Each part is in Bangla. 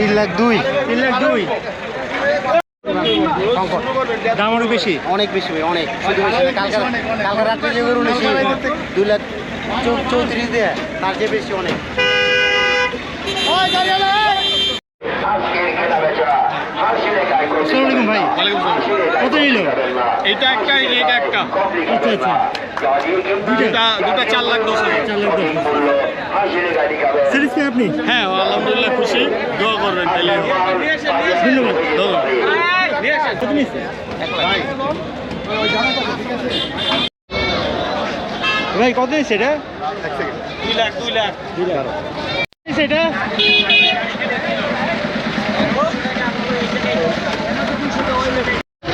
তিন লাখ দুই। তিন লাখ দুই। দাম আরও বেশি। অনেক বেশি ভাই অনেক। কালকে কালকে রাত্রে যে গরু নিয়েছি দুই লাখ চৌ- চৌত্রিশ দেয় তার চেয়ে বেশি অনেক। ভাই। কত নিল? এটা একটা এটা একটা। আচ্ছা আচ্ছা। দুটা দুটা চার লাখ দশ হাজার। চার লাখ দশ স্যাটিসফাই আপনি? হ্যাঁ আলহামদুলিল্লাহ খুশি। দোয়া করবেন তাহলে ধন্যবাদ ভাই কত এটা? দুই লাখ দুই লাখ। নিচ্ছে এটা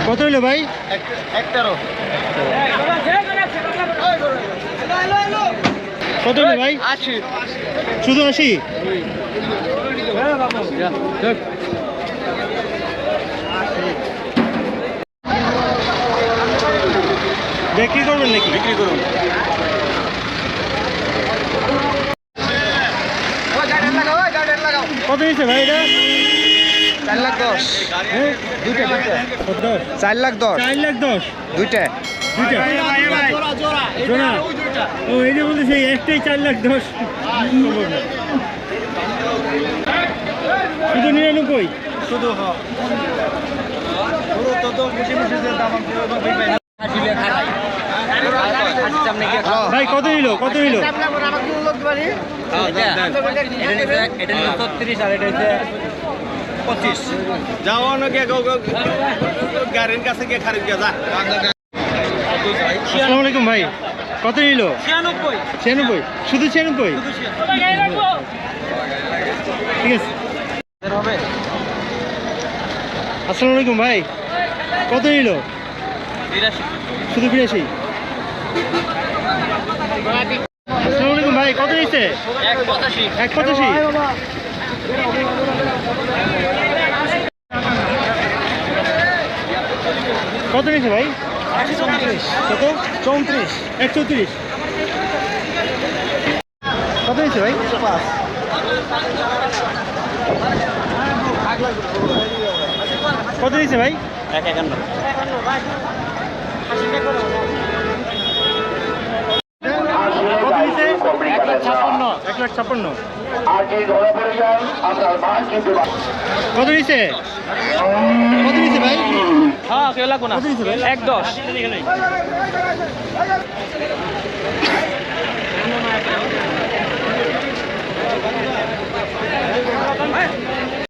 কত হইল ভাই? একটারও। কত ভাই? আশি। শুধু আশি? বিক্রি করবেন নাকি? বিক্রি করুন। কত নিচ্ছে ভাই এটা? চার লাখ দশ। হ্যাঁ? দুইটা চার লাখ দশ। চার লাখ দশ। দুইটা। দুইটা। জোড়া ও এই যে একটাই চার লাখ দশ। শুধু নিরানব্বই? শুধু ভাই কত নিল? কত নিল? পঁচিশ। যাও অনেকে গাড়ির কাছে গিয়ে খারিদ গিয়ে যা। আসসালামু আলাইকুম ভাই কত নিল? ছিয়ানব্বই। ছিয়ানব্বই? শুধু ছিয়ানব্বই? ঠিক আছে। আসসালামু আলাইকুম ভাই কত নিল? শুধু বিরাশি? আসসালামু আলাইকুম ভাই কত নিচ্ছে এক পঁচাশি। এক পঁচাশি? কত নিচ্ছে ভাই? কত? চৌত্রিশ। এক চৌত্রিশ। কত নিচ্ছে ভাই? কত নিচ্ছে ভাই? এক একান্ন। এক লাখ ছাপ্পান্ন। কত নিচ্ছে কত নিচ্ছে ভাই? হ্যাঁ কেউ লাগবো না। এক দশ।